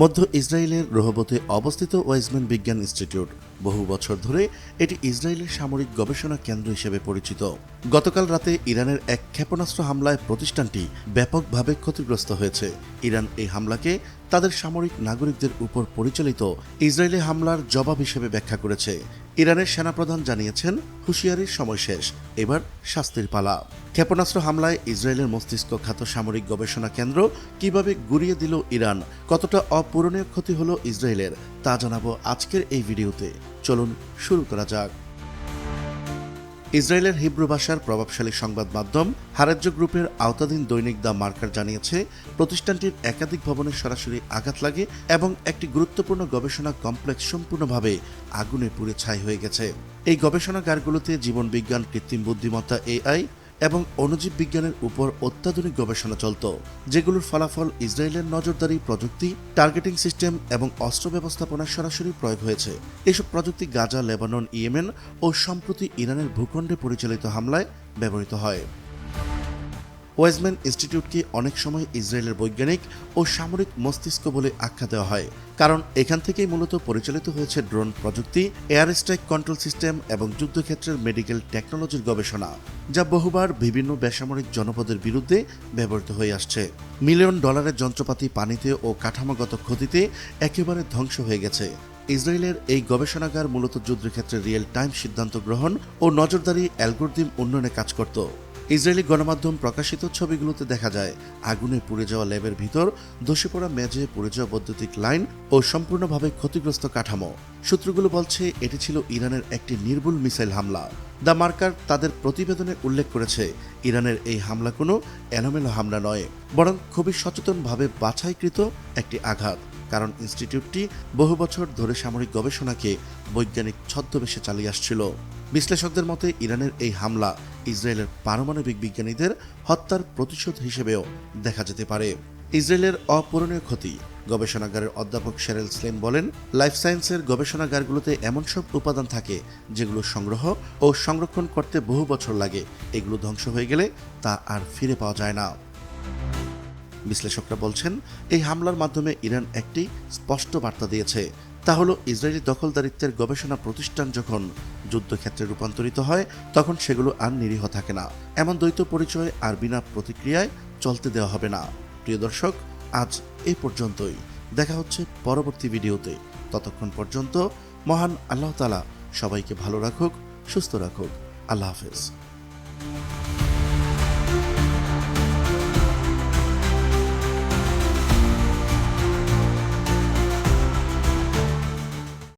মধ্য ইসরায়েলের রোহবতে অবস্থিত ওয়াইজম্যান বিজ্ঞান ইনস্টিটিউট। বহু বছর ধরে এটি ইসরায়েলের সামরিক গবেষণা কেন্দ্র হিসেবে পরিচিত। গতকাল রাতে ইরানের এক ক্ষেপণাস্ত্র হামলায় প্রতিষ্ঠানটি ব্যাপকভাবে ক্ষতিগ্রস্ত হয়েছে। ইরান এই হামলাকে তাদের সামরিক নাগরিকদের উপর পরিচালিত ইসরায়েলি হামলার জবাব হিসেবে ব্যাখ্যা করেছে। ইরানের সেনাপ্রধান জানিয়েছেন, হুঁশিয়ারির সময় শেষ, এবার শাস্তির পালা। ক্ষেপণাস্ত্র হামলায় ইসরায়েলের মস্তিষ্ক খ্যাত সামরিক গবেষণা কেন্দ্র কীভাবে গুড়িয়ে দিল ইরান, কতটা অপূরণীয় ক্ষতি হলো ইসরায়েলের, তা জানাব আজকের এই ভিডিওতে। চলুন, শুরু করা যাক। ইসরায়েলের হিব্রু ভাষার প্রভাবশালী সংবাদ মাধ্যম হারাজ্য গ্রুপের আওতাধীন দৈনিক দ্য মার্কার জানিয়েছে, প্রতিষ্ঠানটির একাধিক ভবনে সরাসরি আঘাত লাগে এবং একটি গুরুত্বপূর্ণ গবেষণা কমপ্লেক্স সম্পূর্ণভাবে আগুনে পুড়ে ছাই হয়ে গেছে। এই গবেষণাগারগুলোতে জীবনবিজ্ঞান, কৃত্রিম বুদ্ধিমত্তা, এআই এবং অণুজীব বিজ্ঞানের উপর অত্যাধুনিক গবেষণা চলত, যেগুলোর ফলাফল ইসরায়েলের নজরদারি প্রযুক্তি টার্গেটিং সিস্টেম এবং অস্ত্র ব্যবস্থাপনায় সরাসরি প্রয়োগ হয়েছে। এসব প্রযুক্তি গাজা, লেবানন, ইয়েমেন ও সম্প্রতি ইরানের ভূখণ্ডে পরিচালিত হামলায় ব্যবহৃত হয়। ওয়েজম্যান ইনস্টিটিউটকে অনেক সময় ইসরায়েলের বৈজ্ঞানিক ও সামরিক মস্তিষ্ক বলে আখ্যা দেওয়া হয়। কারণ এখান থেকেই মূলত পরিচালিত হয়েছে ড্রোন প্রযুক্তি, এয়ার স্ট্রাইক কন্ট্রোল সিস্টেম এবং যুদ্ধক্ষেত্রের মেডিকেল টেকনোলজির গবেষণা, যা বহুবার বিভিন্ন বেসামরিক জনপদের বিরুদ্ধে ব্যবহৃত হয়ে আসছে। মিলিয়ন ডলারের যন্ত্রপাতি পানিতে ও কাঠামোগত ক্ষতিতে একেবারে ধ্বংস হয়ে গেছে। ইসরায়েলের এই গবেষণাগার মূলত যুদ্ধক্ষেত্রে রিয়েল টাইম সিদ্ধান্ত গ্রহণ ও নজরদারি অ্যালগোরিদম উন্নয়নে কাজ করত। ইসরায়েলি গণমাধ্যম প্রকাশিত ছবিগুলোতে দেখা যায়, আগুনে পুড়ে যাওয়া ল্যাবের ভিতর ধসে পড়া মেঝে, পুড়ে যাওয়া বৈদ্যুতিক লাইন ও সম্পূর্ণভাবে ক্ষতিগ্রস্ত কাঠামো। সূত্রগুলো বলছে, এটি ছিল ইরানের একটি নির্ভুল মিসাইল হামলা। দ্য মার্কার তাদের প্রতিবেদনে উল্লেখ করেছে, ইরানের এই হামলা কোনো এলোমেলো হামলা নয়, বরং খুবই সচেতনভাবে বাছাইকৃত একটি আঘাত, কারণ ইনস্টিটিউটটি বহু বছর ধরে সামরিক গবেষণাকে বৈজ্ঞানিক ছদ্মবেশে চালিয়ে আসছিল। বিশ্লেষকদের মতে, ইরানের এই হামলা ইসরায়েলের পারমাণবিক বিজ্ঞানীদের হত্যার প্রতিশোধ হিসেবেও দেখা যেতে পারে। ইসরায়েলের অপূরণীয় ক্ষতি। গবেষণাগারের অধ্যাপক শেরেল স্লেম বলেন, লাইফ সায়েন্সের গবেষণাগারগুলোতে এমন সব উপাদান থাকে যেগুলো সংগ্রহ ও সংরক্ষণ করতে বহু বছর লাগে। এগুলো ধ্বংস হয়ে গেলে তা আর ফিরে পাওয়া যায় না। বিশ্লেষকরা বলছেন, এই হামলার মাধ্যমে ইরান একটি স্পষ্ট বার্তা দিয়েছে তা হলো ইসরায়েলি দখলদারিত্বের গবেষণা প্রতিষ্ঠান যখন যুদ্ধক্ষেত্রে রূপান্তরিত হয়, তখন সেগুলো আর নিরীহ থাকে না। এমন দ্বৈত পরিচয় আর বিনা প্রতিক্রিয়ায় চলতে দেওয়া হবে না। প্রিয় দর্শক, আজ এ পর্যন্তই। দেখা হচ্ছে পরবর্তী ভিডিওতে। ততক্ষণ পর্যন্ত মহান আল্লাহ তালা সবাইকে ভালো রাখুক, সুস্থ রাখুক। আল্লাহ হাফেজ।